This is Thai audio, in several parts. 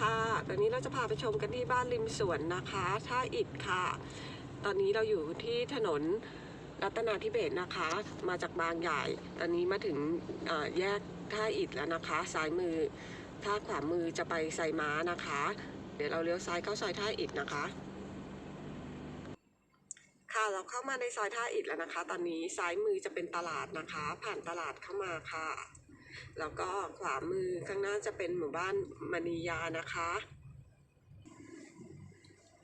ค่ะ ตอนนี้เราจะพาไปชมกันที่บ้านริมสวนนะคะ ท่าอิฐค่ะ ตอนนี้เราอยู่ที่ถนนรัตนาธิเบศนะคะ มาจากบางใหญ่ ตอนนี้มาถึงแยกท่าอิฐแล้วนะคะ ซ้ายมือ ถ้าขวามือจะไปไซม้านะคะ เดี๋ยวเราเลี้ยวซ้ายเข้าซอยท่าอิฐนะคะ ค่ะ เราเข้ามาในซอยท่าอิฐแล้วนะคะ ตอนนี้ซ้ายมือจะเป็นตลาดนะคะ ผ่านตลาดเข้ามาค่ะ แล้วก็ขวามือข้างหน้าจะเป็นหมู่บ้านมณียานะคะ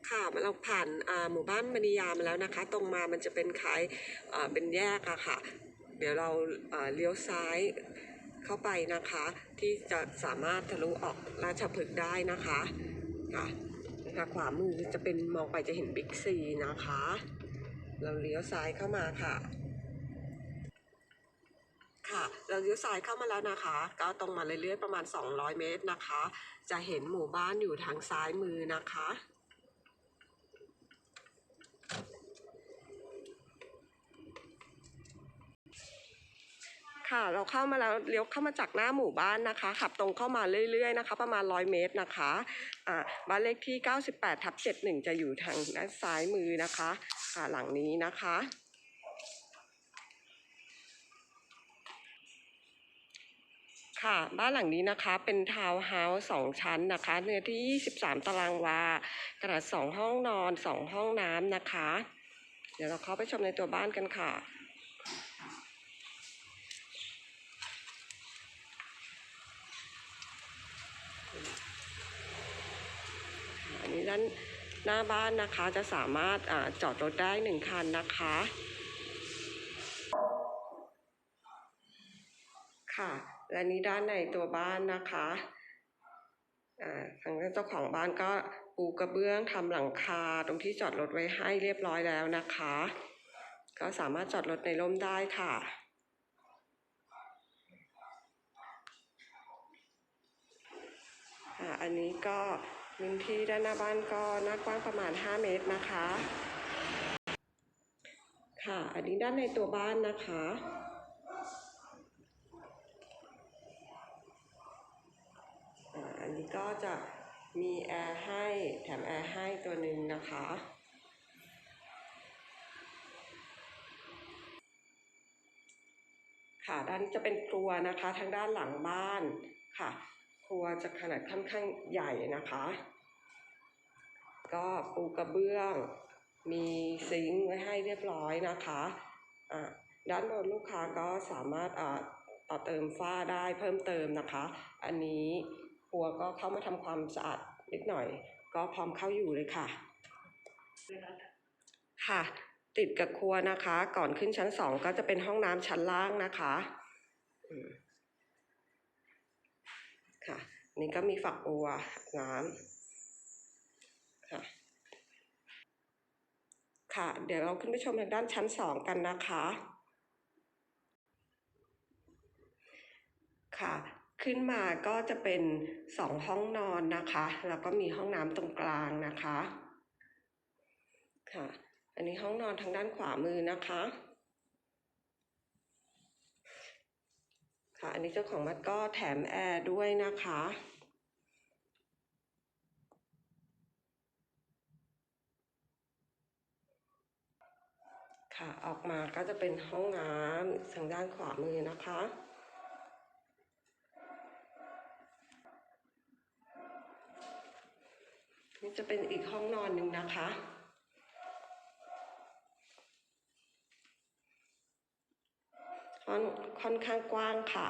ค่ะเราผ่านอ่าหมู่บ้านมณียามาแล้วนะคะ ตรงมามันจะเป็นคล้ายอ่าเป็นแยกอะค่ะ เดี๋ยวเราอ่าเลี้ยวซ้ายเข้าไปนะคะ ที่จะสามารถทะลุออกราชพฤกษ์ได้นะคะค่ะนะคะขวามือจะเป็นมองไปจะเห็นบิ๊กซีนะคะ เราเลี้ยวซ้ายเข้ามาค่ะ เราเลี้ยวซ้ายเข้ามาแล้วนะคะ ก็ตรงมาเรื่อยๆประมาณ 200 เมตรนะคะ จะเห็นหมู่บ้านอยู่ทางซ้ายมือนะคะค่ะเราเข้ามาแล้วเลี้ยวเข้ามาจากหน้าหมู่บ้านนะคะ ขับตรงเข้ามาเรื่อยๆนะคะ ประมาณ 100 เมตรนะคะอ่าบ้านเลขที่ 98ทับ71 จะอยู่ทางด้านซ้ายมือนะคะค่ะหลังนี้นะคะ ค่ะ บ้านหลังนี้นะคะ เป็นทาวน์เฮาส์สองชั้นนะคะ เนื้อที่ 23 ตารางวา ขนาด 2 ห้องนอน 2 ห้องน้ำนะคะ เดี๋ยวเราเข้าไปชมในตัวบ้านกันค่ะอันนี้ด้านหน้าบ้านนะคะจะสามารถอาจอดรถได้หนึ่งคันนะคะ ค่ะ และนี้ด้านในตัวบ้านนะคะอ่าทางเจ้าของบ้านก็ปูกระเบื้องทำหลังคาตรงที่จอดรถไว้ให้เรียบร้อยแล้วนะคะ ก็สามารถจอดรถในร่มได้ค่ะค่ะอันนี้ก็พื้นที่ด้านหน้าบ้านก็หน้ากว้างประมาณ 5 เมตรนะคะ ค่ะ อันนี้ด้านในตัวบ้านนะคะ อ่าอันนี้ ก็จะมีแอร์ให้แถมแอร์ให้ตัวหนึ่งนะคะ ค่ะด้านจะเป็นครัวนะคะทางด้านหลังบ้านค่ะ ครัวจะขนาดค่อนข้างใหญ่นะคะ ก็ปูกระเบื้อง มีซิงค์ไว้ให้เรียบร้อยนะคะอ่าด้านบนลูกค้าก็สามารถอ่าต่อเติมฝ้าได้เพิ่มเติมนะคะ อันนี้ ครัวก็เข้ามาทำความสะอาดนิดหน่อย ก็พร้อมเข้าอยู่เลยค่ะ ค่ะ ติดกับครัวนะคะ ก่อนขึ้นชั้นสองก็จะเป็นห้องน้ำชั้นล่างนะคะค่ะนี่ก็มีฝักบัวน้ำค่ะ ค่ะ เดี๋ยวเราขึ้นไปชมทางด้านชั้นสองกันนะคะ ค่ะ ขึ้นมาก็จะเป็นสองห้องนอนนะคะ แล้วก็มีห้องน้ำตรงกลางนะคะค่ะ อันนี้ห้องนอนทางด้านขวามือนะคะ ค่ะ อันนี้เจ้าของมัดก็แถมแอร์ด้วยนะคะค่ะออกมาก็จะเป็นห้องน้ำทางด้านขวามือนะคะ นี่จะเป็นอีกห้องนอนหนึ่งนะคะ ค่อนค่อนข้างกว้างค่ะ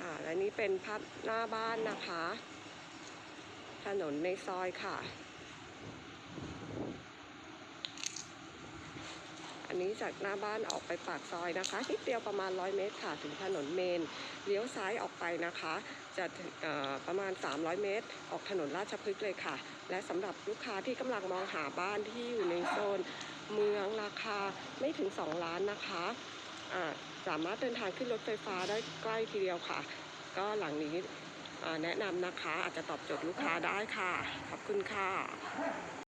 ค่ะและนี่เป็นภาพหน้าบ้านนะคะ ถนนในซอยค่ะ นนี้จากหน้าบ้านออกไปปากซอยนะคะนิดเดียวประมาณ 100 เมตรค่ะถึงถนนเมน เลี้ยวซ้ายออกไปนะคะ จะประมาณ 300 เมตร ออกถนนราชพฤกษ์เลยค่ะ และสำหรับลูกค้าที่กำลังมองหาบ้านที่อยู่ในโซน เมืองราคาไม่ถึง 2 ล้านนะคะสามารถเดินทางขึ้นรถไฟฟ้าได้ใกล้ทีเดียวค่ะ ก็หลังนี้แนะนำนะคะอาจจะตอบโจทย์ลูกค้าได้ค่ะ ขอบคุณค่ะ